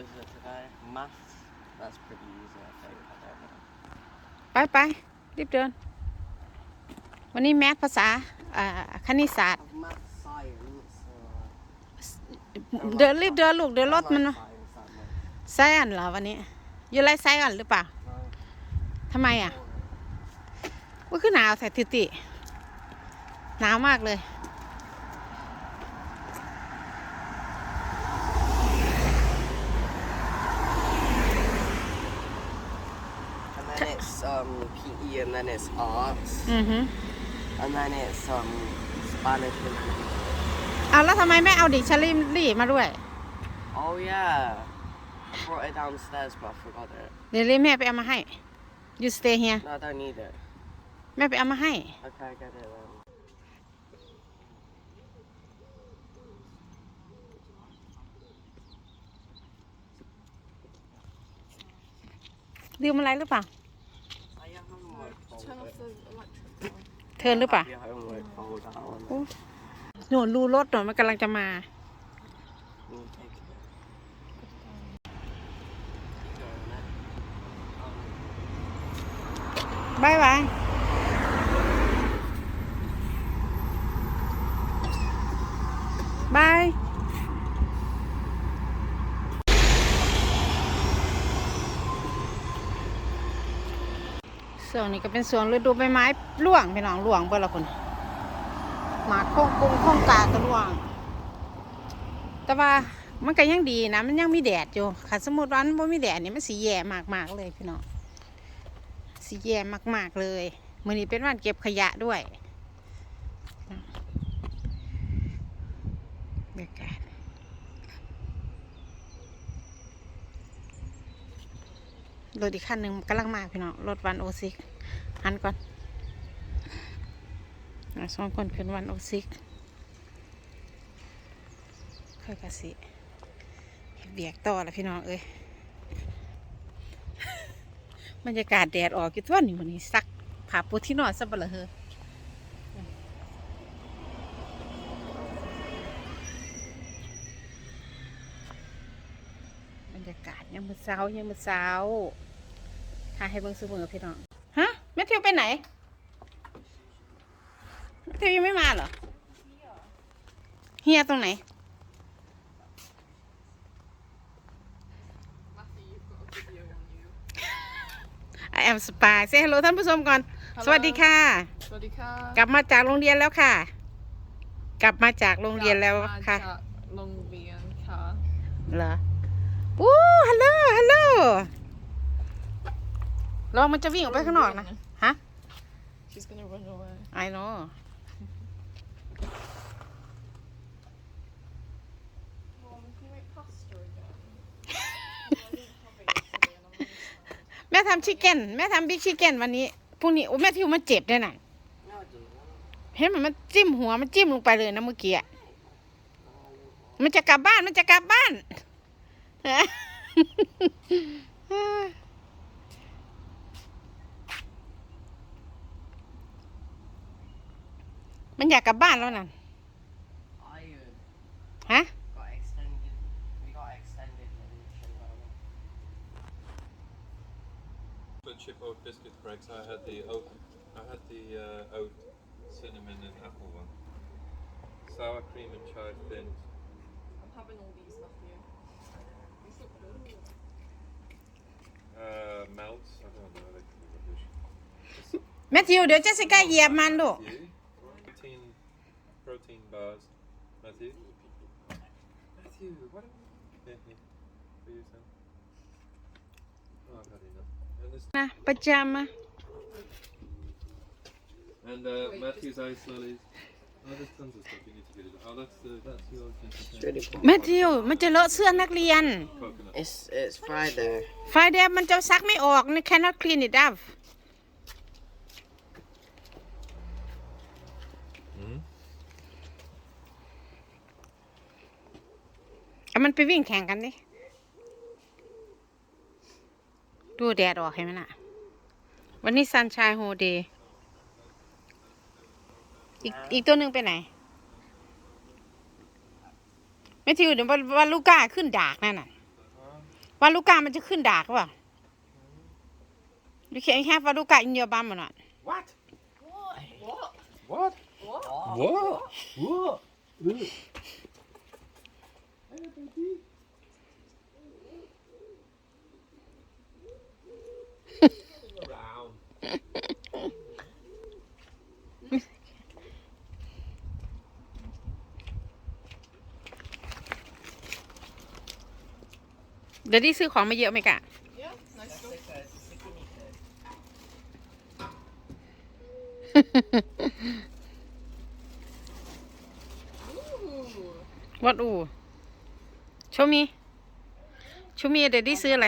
is it today? Mass. That's pretty easy, I think. I don't know. ไปไปรีบเดินวันนี้แมทภาษา อ่า คณิตศาสตร์ เดินรีบเดินลูกเดินรถมันเไซอันเหรอวันนี้อยู่ไรไซอันหรือเปล่าทำไมอ่ะว่าคือหนาวแต่ทิติ หนาวมากเลย Spanish r t s mm-hmm. and t h e n i t some s Spanish e n g l แล้วทำไมไม่เอาดิชัลลี่มาด้วย Oh yeah I brought it downstairs but I forgot it เดี๋ยวแม่ไปเอามาให้ you stay here No I don't need it แม่ไปเอามาให้ Okay I got it then ดื่มอะไรหรือเปล่าเทินหรือเปล่าหนูรูรถหนูมันกำลังจะมาบายบายบายส่วนนี้ก็เป็นส่วนฤดูใบไม้ร่วงพี่น้องร่วงเบอร์ละคนหมากคงกง้งคงกาตะร่วง แต่ว่ามันก็ยังดีนะมันยังมีแดดอยู่ค่ะสมมติวันไม่มีแดดนี่มันสีแย่มากๆเลยพี่น้องสีแย่มากๆเลยมือนี้เป็นวันเก็บขยะด้วยเด็กรถอีกคันหนึ่งกำลังมาพี่น้องรถวันโอซิกหันก่อนสองคนขึ้นวัน โอซิกค่อยกะสีเบียกต่อละพี่น้อง เอ้ยบรรยากาศแดดออกกี่ทวนู่วันนี้ซักผาปูที่นอนซะบละเฮบรยากาศยังมืดเช้ายังมืดเช้าาให้เบิ้งซื้อมือพี่น้องฮะแม่เทียวไปไหนเทียวยังไม่มาเหรอเฮียตรงไหนไอแอมสปายเซฮัลโหลท่านผู้ชมก่อนสวัสดีค่ะสวัสดีค่ะ กลับมาจากโรงเรียนแล้วค่ะ กลับมาจากโรงเรียนแล้วค่ะโรงเรียนค่ะเหรอโอ้ฮัลโหลฮัลโหลแล้วมันจะวิ่งออกไปข้างนอกนะฮะ She's gonna run away. I know แม่ทำชิคเก้นแม่ทำบิ๊กชิคเก้นวันนี้พรุ่งนี้โอ้แม่ทิวมันเจ็บด้วยน่ะเห็นมันมันจิ้มหัวมันจิ้มลงไปเลยนะเมื่อกี้มันจะกลับบ้านมันจะกลับบ้านมันอยากกลับบ้านแล้วนั่นฮะแมทธิวเดี๋ยวเจสสิก้าเหยียบมันลูก pajama. And uh, Matthew's ice lollies. แมทธิวมันจะเลอะเสื้อนักเรียนไฟ s ด t s f มันจะซักไม่ออกนี่น a n n o ี clean it up อมันไปวิ่งแข่งกันนี่ดูแดดออกเห็นไหมน่ะวันนี้ซันชายโฮเดย์อีกอีกตัวหนึ่งไปไหน ไม่ทิวเดี๋ยววันวันลูก้าขึ้นดากนั่นน่ะวันลูก้ามันจะขึ้นดากป่ะอเปล a า h a v ค Varuka in y ก u r bum or not? What? What? What? What? What? What? What? ดี๋ยวดิซื้อของมาเยอะไหมกะวัดอูชมีชมีเดดี้ซื้ออะไร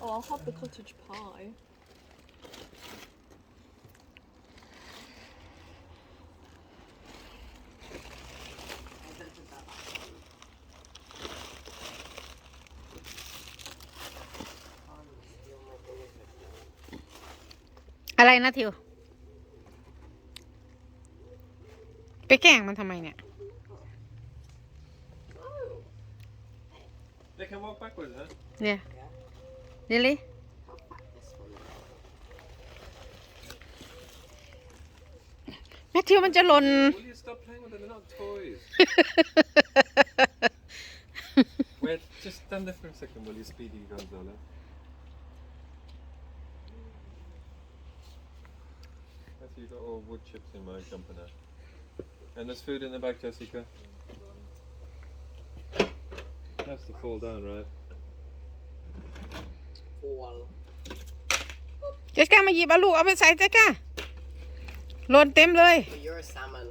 ออ I'll have the c o t t อะไรนะทิวไปแกล้งมันทำไมเนี่ย They can walk backwards, huh? Yeah. Really? Matthew มันจะหล่น Will you stop playing with them? They're not toys. Wait, just stand there for a second while you speed you guys, darling. you got all wood chips in my jumper now. And there's food in the bag, Jessica. It has to fall down, right? Fall. boy. you You're a salmon.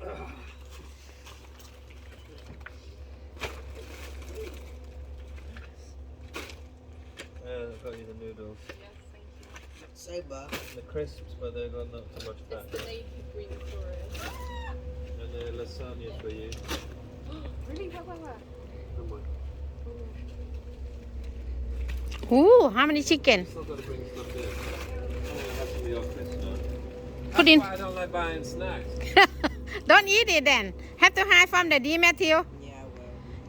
Yeah, uh, I've got you the noodles. The crisps, but they're not too much fat. It's the green And the lasagna for you. really? What, what, what? Ooh, how many chicken? Put in. I don't like buying snacks. don't eat it then. Have to hide from the D, Matthew. Yeah,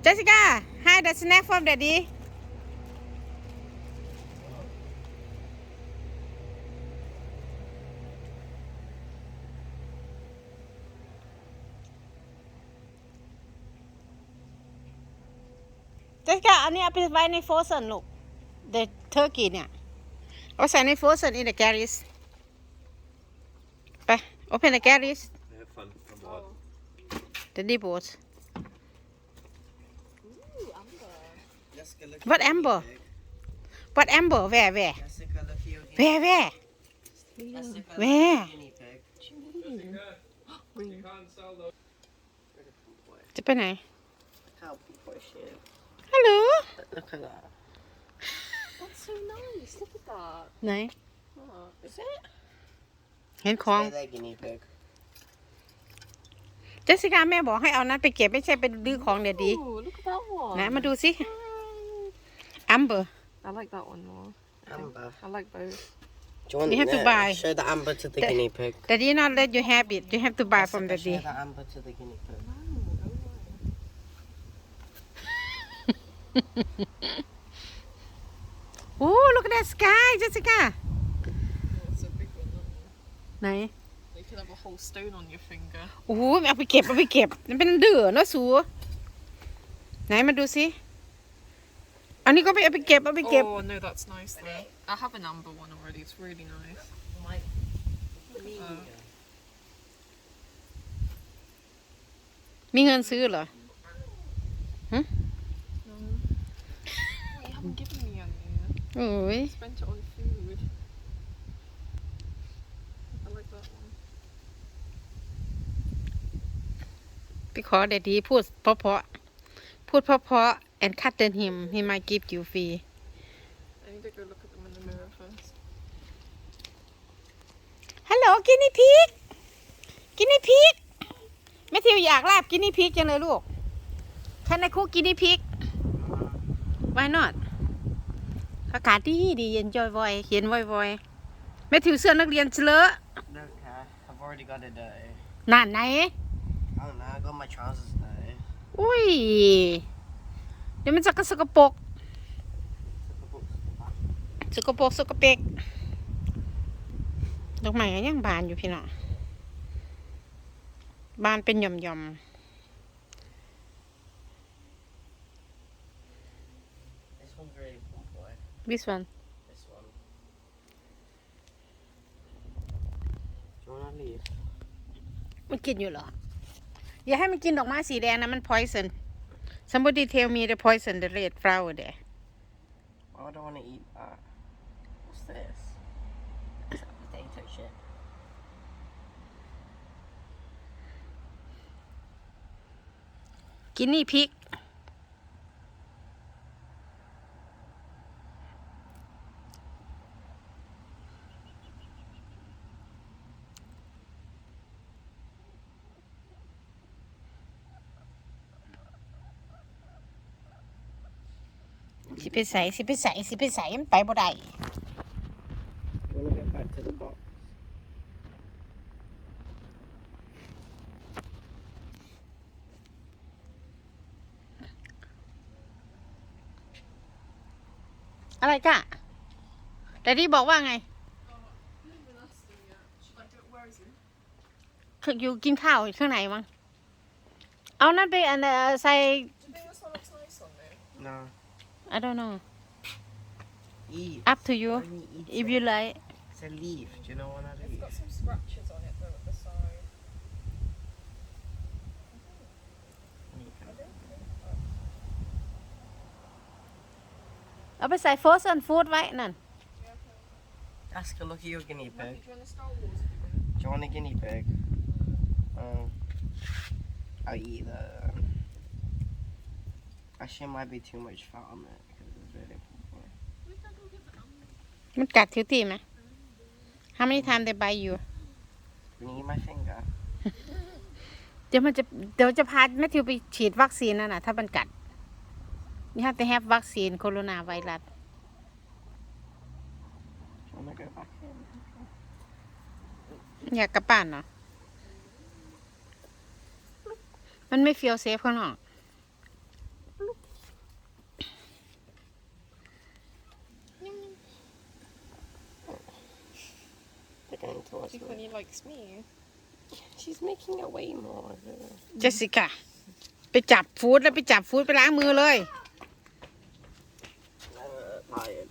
Jessica, hide the snack from the D. จ๊จ๊ะอันนี้เอาไปไว่ในฟอสเซนลูกเดอะเทอร์กีเนี่ยเอาใส่ในฟอสเซนอินเดอะแกริสไปโอเปนเดอะแกริสเดนดีบอส What amber? What amber? Where? Where? Where? Where? Where? จะไปไหน h ั l โห Look at that. That's so nice. Look at that. ไหน Oh, is it? เห็นของ They're i r n a g เจสิกาแม่บอกให้เอานั้นไปเก็บไม่ใช่ไปดื้อของเดี๋ยดีนะมาดูสิ a y อัมเบอร์ I like that one more. Amber. I like both. you You have to buy. Show the amber to the t h a guinea pig. แต่ดีน o อ let you have it you have to buy from said the to Show the amber to the guinea pig. oh, look at that sky, Jessica. It's a big one, not ไหน You could have a whole stone on your finger. โอ้โหเอาไปเก็บเอาไปเก็บมันเป็นเดือเนอะสูไหนมาดูสิอันนี้ก็ไปเอาไปเก็บเอาไปเก็บ Oh, no, that's nice though. I have an amber one already. It's really nice. Uh, มีเงินซื้อเหรอ haven't given me any. Yet. Oh, r e y Spent it on food. I like that one. Because daddy พูดเพราะๆพูดเพราะๆ and cut t h e him he might give you fee I need to go look at them in the mirror first Hello guinea pig guinea pig แม่ทิวอยากลาบกินนี่พริกจังเลยลูก Can I cook guinea pig? Why not? อากาศดีดีเย็นจอยบอยเย็นบ่อยๆแม่ถิวเสื้อนักเรียนเฉลอะน o k นไหนอุ้ยเดี๋ยวมันจะกระสกปรกสกปรกสกเปกดอกไม้ยังบานอยู่พี่น้องบานเป็นหย่อมๆ This one. This one. Do you want to leave? มันกินอยู่เหรออย่าให้มันกินดอกไม้สีแดงนะมัน poison somebody tell me the poison the red flower there I don't want to eat that. What's this? It's like potato chip. Guinea pig. สิไปใส่สิไปใส่สิไปใส่มันไปบ่ได้อะไรกะแต่ที่บอกว่าไงอยู่กินข้าวข้างในมั้งเอานั่นไปอันใส่ I don't know. Eat. Up to you. If it. you like. It's a leaf. Do you know what that is? It's got some scratches on it though at the side. I'll be say first and food right now. Ask a look at your guinea pig. Do you want a guinea pig? Um, I'll eat Actually, it might be too much fat on it because it's really poor. มันกัดทิวตีไหม How many times they bite you Can you eat my finger? เดี๋ยวมันจะเดี๋ยวจะพาแมทธิวไปฉีดวัคซีนนั่นน่ะ ถ้ามันกัดนี่ฮะ they have vaccine โคโรนาไวรัส Do you want to go back in? อยากกลับบ้านเนาะมันไม่ feel safe ข้างนอก g o i n g towards me. f f a n he likes me. She's making it way more. เจส s ิก้าไปจับฟูดแล้วไปจับฟูดไปล้างมือเลย